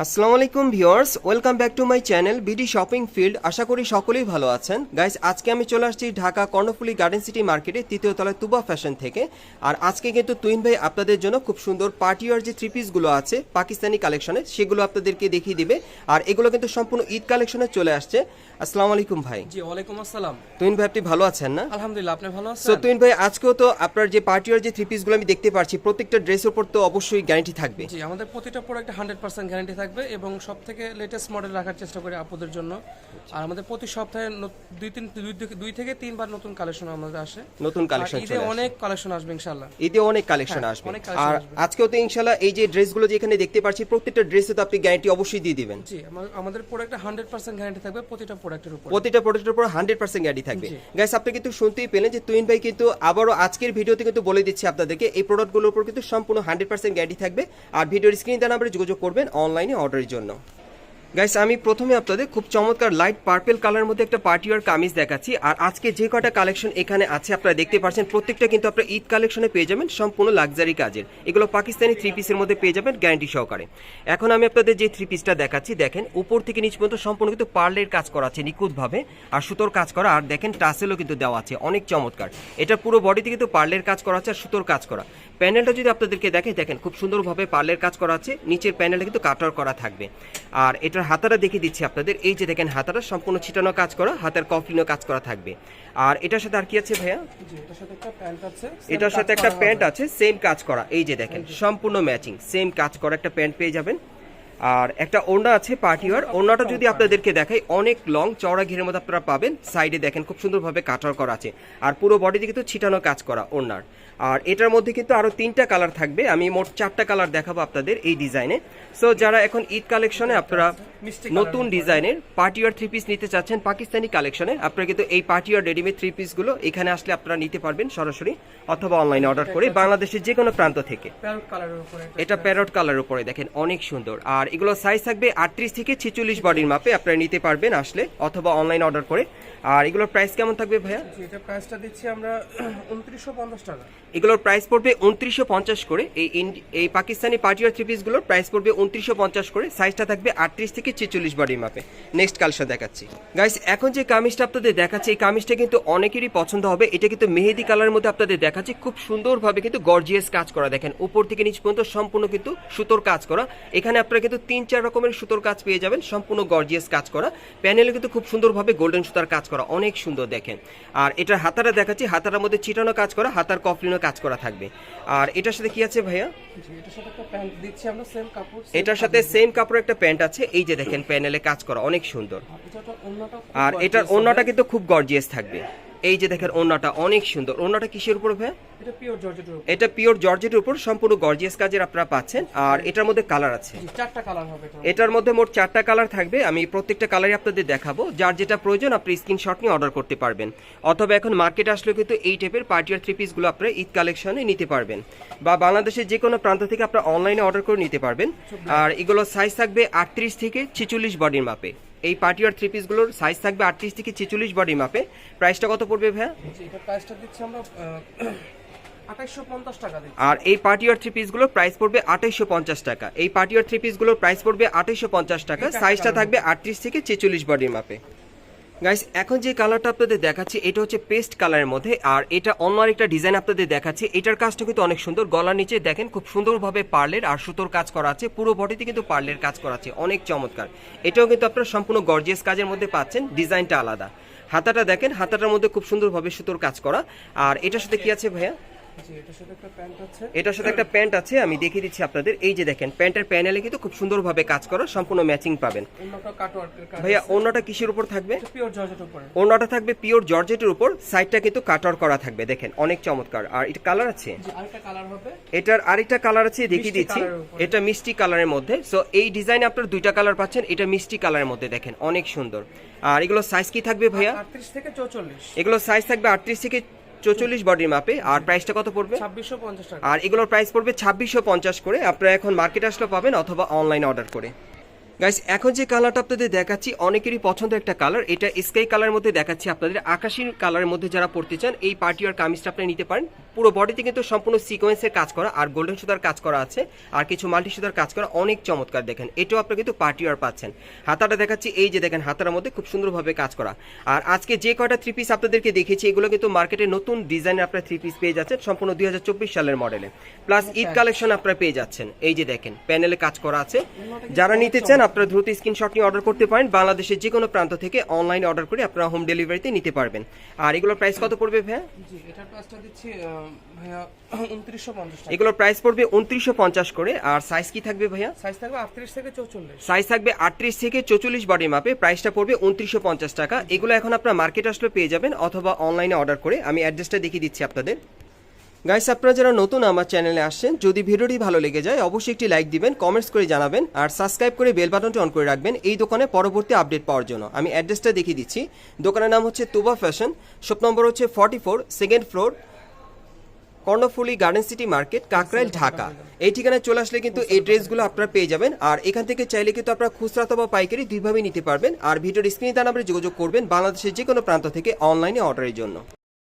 আসসালামু আলাইকুম viewers welcome back to my channel B D shopping field আশা করি সকলেই ভালো আছেন। গাইস আজকে আমি চলে আসছি ঢাকা কর্ণফুলি গার্ডেন সিটি মার্কেটে তৃতীয় তলায় তুবা ফ্যাশন থেকে। আর আজকে কিন্তু তুইন ভাই আপনাদের জন্য খুব সুন্দর পার্টিওয়ার যে থ্রি পিসগুলো আছে পাকিস্তানি কালেকশনে সেগুলো আপনাদেরকে দেখিয়ে দিবে। আর এগুলো কিন্তু সম্পূর্ণ ঈদ কালেকশনে চলে আসছে। আসসালামু আলাইকুম ভাই। জি ওয়ালাইকুম আসসালাম। তুইন ভাই আপনি ভালো আছেন না? আলহামদুলিল্লাহ আপনি ভালো আছেন? তুইন ভাই আজকেও তো আপনার যে পার্টিওয়ার যে থ্রি পিসগুলো আমি দেখতে পাচ্ছি প্রত্যেকটা ড্রেসের উপর তো অবশ্যই গ্যারান্টি থাকবে। জি আমাদের প্রতিটা প্রোডাক্ট হান্ড্রেড পার্সেন্ট গ্যারান্টি থাকবে এবং সব থেকে লেটেস্ট মডেল রাখার চেষ্টা করি আপুদের জন্য। আর আমাদের প্রতি সপ্তাহে দুই তিন দুই থেকে- তিনবার নতুন কালেকশন আমাদের আসে। নতুন কালেকশন ঈদে অনেক কালেকশন আসবে ইনশাল্লাহ ঈদে অনেক কালেকশন হ্যাঁ, আসবে। আর আজকেও তো ইনশাল্লাহ এই যে ড্রেসগুলো যে এখানে দেখতে পাচ্ছি প্রত্যেকটা ড্রেসে তো আপনি গ্যারান্টি অবশ্যই দিয়ে দিবেন। জি আমাদের প্রোডাক্টে হান্ড্রেড পার্সেন্ট গ্যারান্টি থাকবে প্রতিটা প্রোডাক্টের উপর। প্রতিটা প্রোডাক্টের উপর হান্ড্রেড পার্সেন্ট গ্যারান্টি থাকবে। গাইস আপনি কিন্তু শুনতেই পেলেন যে তুইন ভাই কিন্তু আবারও আজকের ভিডিওতে কিন্তু বলে দিচ্ছি আপনাদেরকে এই প্রোডাক্টগুলোর উপর কিন্তু সম্পূর্ণ হান্ড্রেড পার্সেন্ট গ্যারান্টি থাকবে। আর ভিডিওর স্ক্রিন দেওয়া নাম্বারে যোগাযোগ করবেন অনলাইনে অর্ডারের জন্য। গাইস আমি প্রথমে আপনাদের খুব চমৎকার লাইট পার্পেল কালার মধ্যে একটা পার্টিওয়ার কামিজ দেখাচ্ছি। আর আজকে যে কটা কালেকশন এখানে আছে, আপনারা দেখতে পাচ্ছেন, প্রত্যেকটা কিন্তু আপনারা ঈদ কালেকশনে পেয়ে যাবেন, সম্পূর্ণ লাক্সারি কাজের। এগুলো পাকিস্তানি থ্রি পিসের মধ্যে পেয়ে যাবেন গ্যারান্টি সহকারে। এখন আমি আপনাদের যে থ্রি পিসটা দেখাচ্ছি, দেখেন, উপর থেকে নিচ পর্যন্ত সম্পূর্ণ কিন্তু পার্লের কাজ করা আছে, নিখুঁতভাবে। আর সুতোর কাজ করা, আর দেখেন টাসেলও কিন্তু দেওয়া আছে, অনেক চমৎকার। এটা পুরো বডিতে কিন্তু পার্লের কাজ করা আছে, আর সুতোর কাজ করা। প্যানেলটা যদি আপনাদেরকে দেখে দেখেন খুব সুন্দরভাবে পার্লের কাজ করা আছে নিচের প্যানেলটা কিন্তু কাটার করা থাকবে। আর এটার হাতাটা দেখে দিচ্ছি আপনাদের এই যে দেখেন হাতাটা সম্পূর্ণ ছিটানো কাজ করা হাতের কফলিনও কাজ করা থাকবে। আর এটার সাথে আর কি আছে ভাইয়া? এটার সাথে একটা প্যান্ট আছে সেম কাজ করা এই যে দেখেন সম্পূর্ণ ম্যাচিং সেম কাজ করা একটা প্যান্ট পেয়ে যাবেন। আর একটা ওড়না আছে পার্টি ওয়ার। ওড়নাটা যদি আপনাদেরকে দেখাই অনেক লং চওড়া ঘিরের মধ্যে আপনারা পাবেন। সাইডে দেখেন খুব সুন্দরভাবে কাটার করা আছে। আর পুরো বডিতে কিন্তু ছিটানো কাজ করা ওড়নার আর এটার মধ্যে কিন্তু আরও তিনটা কালার থাকবে। আমি মোট চারটা কালার দেখাবো আপনাদের এই ডিজাইনে। সো যারা এখন ঈদ কালেকশনে আপনারা নতুন ডিজাইনের পার্টি ওয়ার থ্রি পিস নিতে চাচ্ছেন পাকিস্তানি কালেকশনে আপনারা কিন্তু এই পার্টি ওয়ার রেডিমেড থ্রি পিসগুলো এখানে আসলে আপনারা নিতে পারবেন সরাসরি অথবা অনলাইনে অর্ডার করে বাংলাদেশের যে কোনো প্রান্ত থেকে। এটা প্যারট কালার উপরে দেখেন অনেক সুন্দর। আর এগুলো সাইজ থাকবে আটত্রিশ থেকে ছেচল্লিশ বডির মাপে আপনারা নিতে পারবেন আসলে অথবা অনলাইন অর্ডার করে। আর এগুলোর প্রাইস কেমন থাকবে ভাইয়া? এটা প্রাইসটা দিচ্ছি আমরা উনত্রিশশো পঞ্চাশ টাকা। এগুলোর প্রাইস পড়বে উনত্রিশশো পঞ্চাশ করে। এই এই পাকিস্তানি পার্টিওয়ার থ্রি পিসগুলোর প্রাইস পড়বে উনত্রিশশো পঞ্চাশ করে। সাইজটা থাকবে আটত্রিশ থেকে ছেচল্লিশ বডির মাপে। নেক্সট কালসা দেখাচ্ছি। গাইস এখন যে কামিজটা আপনাদের দেখাচ্ছে এই কামিজটা কিন্তু অনেকেরই পছন্দ হবে। এটা কিন্তু মেহেদি কালারের মধ্যে আপনাদের দেখাচ্ছে। খুব সুন্দরভাবে কিন্তু গর্জিয়াস কাজ করা। দেখেন উপর থেকে নিচ পর্যন্ত সম্পূর্ণ কিন্তু সুতোর কাজ করা। এখানে আপনারা কিন্তু তিন চার রকমের সুতোর কাজ পেয়ে যাবেন সম্পূর্ণ গর্জিয়াস কাজ করা। প্যানেলে কিন্তু খুব সুন্দরভাবে গোল্ডেন সুতার কাজ করা অনেক সুন্দর দেখেন। আর এটার হাতাটা দেখাচ্ছি হাতার মধ্যে চিটানো কাজ করা হাতার কফলিনও কাজ করা থাকবে। আর এটার সাথে কি আছে ভাইয়া? এটার সাথে সেম কাপড় same এটার সাথে সেম কাপড়ের একটা প্যান্ট আছে এই যে দেখেন প্যানেলে কাজ করা অনেক সুন্দর। আর এটার অন্যটা কিন্তু খুব গর্জিয়াস থাকবে। এই যে দেখেন ওড়নাটা অনেক সুন্দর। ওড়নাটা কিসের উপর ভাইয়া এটা পিওর জর্জেটের উপর। এটা পিওর জর্জেটের সম্পূর্ণ গর্জিয়াস কাজের আপনারা পাচ্ছেন। আর এটার মধ্যে কালার আছে। চারটা কালার এটার মধ্যে। মোট চারটা কালার থাকবে। আমি প্রত্যেকটা কালারই আপনাদের দেখাবো। যার যেটা প্রয়োজন আপনি স্ক্রিনশট নিয়ে অর্ডার করতে পারবেন। অথবা এখন মার্কেটে আসলে কিন্তু এই টাইপের পার্টিয়ার থ্রি পিসগুলো আপনারা ঈদ কালেকশনে নিতে পারবেন। বা বাংলাদেশের যে কোনো প্রান্ত থেকে আপনারা অনলাইনে অর্ডার করে নিতে পারবেন। আর এগুলো সাইজ থাকবে আটত্রিশ থেকে ছেচল্লিশ বডির মাপে। এই পার্টিয়ার থ্রি পিসগুলোর সাইজ থাকবে আটত্রিশ থেকে ছেচল্লিশ বডি মাপে। প্রাইসটা কত পড়বে ভাইয়া? প্রাইসটা দিচ্ছি আমরা আর এই পার্টিয়ার থ্রি পিসগুলোর প্রাইস পড়বে আঠাইশো পঞ্চাশ টাকা। এই পার্টিয়ার থ্রি পিসগুলোর প্রাইস পড়বে আঠাইশশো পঞ্চাশ টাকা। সাইজটা থাকবে আটত্রিশ থেকে ছেচল্লিশ বডির মাপে। গাইস এখন যে কালারটা আপনাদের দেখাচ্ছি, এটা হচ্ছে পেস্ট কালারের মধ্যে, আর এটা অন্য আরেকটা ডিজাইন আপনাদের দেখাচ্ছি। এটার কাজটা কিন্তু অনেক সুন্দর। গলার নিচে দেখেন, খুব সুন্দরভাবে পার্লের আর সুতোর কাজ করা আছে। পুরো বডিতে কিন্তু পার্লের কাজ করা আছে। অনেক চমৎকার। এটাও কিন্তু আপনারা সম্পূর্ণ গর্জিয়াস কাজের মধ্যে পাচ্ছেন। ডিজাইনটা আলাদা। হাতাটা দেখেন, হাতাটার মধ্যে খুব সুন্দরভাবে সুতোর কাজ করা। আর এটার সাথে কি আছে ভাইয়া? এটার সাথে একটা প্যান্ট আছে। আমি দেখিয়ে দিচ্ছি আপনাদের। এই যে দেখেন প্যান্টের প্যানেলে কিন্তু খুব সুন্দরভাবে কাজ করা সম্পূর্ণ ম্যাচিং পাবেন। অন্যটা ভাইয়া ওড়নাটা কিসের উপর থাকবে? ওড়নাটা থাকবে পিওর জর্জেটের উপর সাইডটা কিন্তু কাটার করা থাকবে দেখেন অনেক চমৎকার। আর এটা কালার আছে? এটার আরেকটা কালার আছে দেখিয়ে দিচ্ছি। এটা মিষ্টি কালারের মধ্যে। সো এই ডিজাইনে আপনার দুইটা কালার পাচ্ছেন এটা মিষ্টি কালারের মধ্যে দেখেন অনেক সুন্দর। আর এগুলো সাইজ কি থাকবে ভাইয়া? আটত্রিশ থেকে চৌচল্লিশ। এগুলো সাইজ থাকবে আটত্রিশ থেকে চৌচল্লিশ বডির মাপে আর প্রাইসটা কত পড়বে? ছাব্বিশশো পঞ্চাশ আর এগুলোর প্রাইস পড়বে ছাব্বিশশো পঞ্চাশ করে। আপনারা এখন মার্কেট আসলে পাবেন অথবা অনলাইন অর্ডার করে। গাইস এখন যে কালারটা আপনাদের দেখাচ্ছি অনেকেরই পছন্দ একটা কালার এটা স্কাই কালারের মধ্যে দেখাচ্ছি আপনাদের। আকাশী কালারের মধ্যে যারা পড়তে চান এই পার্টি আর কামিজটা আপনি নিতে পারেন। পুরো বডিতে কিন্তু সম্পূর্ণ সিকোয়েন্সের কাজ করা আর গোল্ডেন সুতার কাজ করা আছে আর কিছু মাল্টি সুতার কাজ করা অনেক চমৎকার দেখেন। এটাও আপনি কিন্তু পার্টি আর পাচ্ছেন। হাতাটা দেখাচ্ছি এই যে দেখেন হাতার মধ্যে খুব সুন্দরভাবে কাজ করা। আর আজকে যে কয়টা থ্রি পিস আপনাদেরকে দেখেছি এগুলো কিন্তু মার্কেটে নতুন ডিজাইনের আপনার থ্রি পিস পেয়ে যাচ্ছেন সম্পূর্ণ দুই হাজার চব্বিশ সালের মডেলে প্লাস ঈদ কালেকশন আপনারা পেয়ে যাচ্ছেন। এই যে দেখেন প্যানেলে কাজ করা আছে। যারা নিতে চান আপনারা দ্রুত স্ক্রিনশট নিয়ে অর্ডার করতে পারেন। বাংলাদেশের যে কোনো প্রান্ত থেকে অনলাইনে অর্ডার করে আপনারা হোম ডেলিভারিতে নিতে পারবেন। আর এগুলোর প্রাইস কত পড়বে ভাইয়া? জি এটার প্রাইসটা দিচ্ছি ভাইয়া উনত্রিশশো পঞ্চাশ টাকা। এগুলোর প্রাইস পড়বে উনত্রিশশো পঞ্চাশ করে। আর সাইজ কি থাকবে ভাইয়া? সাইজ থাকবে আটত্রিশ থেকে চৌচল্লিশ। সাইজ থাকবে আটত্রিশ থেকে চৌচল্লিশ বডির মাপে প্রাইসটা পড়বে উনত্রিশশো পঞ্চাশ টাকা। এগুলো এখন আপনার মার্কেট আসলে পেয়ে যাবেন অথবা অনলাইনে অর্ডার করে। আমি অ্যাড্রেসটা দেখিয়ে দিচ্ছি আপনাদের। গাইস আপনারা যারা নতুন আমার চ্যানেলে আসছেন, যদি ভিডিওটি ভালো লেগে যায়, অবশ্যই একটি লাইক দিবেন কমেন্টস করে জানাবেন, আর সাবস্ক্রাইব করে বেল বাটনটি অন করে রাখবেন এই দোকানে পরবর্তী আপডেট পাওয়ার জন্য। আমি অ্যাড্রেসটা দেখিয়ে দিচ্ছি। দোকানের নাম হচ্ছে তুবা ফ্যাশন শপ নম্বর হচ্ছে forty four second floor Karnaphuli garden city market Kakrail, Dhaka. এই ঠিকানায় চলে আসলে কিন্তু এই ড্রেসগুলো আপনারা পেয়ে যাবেন, আর এখান থেকে চাইলে কিন্তু আপনারা খুচরা অথবা পাইকারি দুইভাবেই নিতে পারবেন, আর ভিডিওর স্ক্রিনে তার নাম্বারে যোগাযোগ করবেন বাংলাদেশের যে কোনো প্রান্ত থেকে অনলাইনে অর্ডারের জন্য।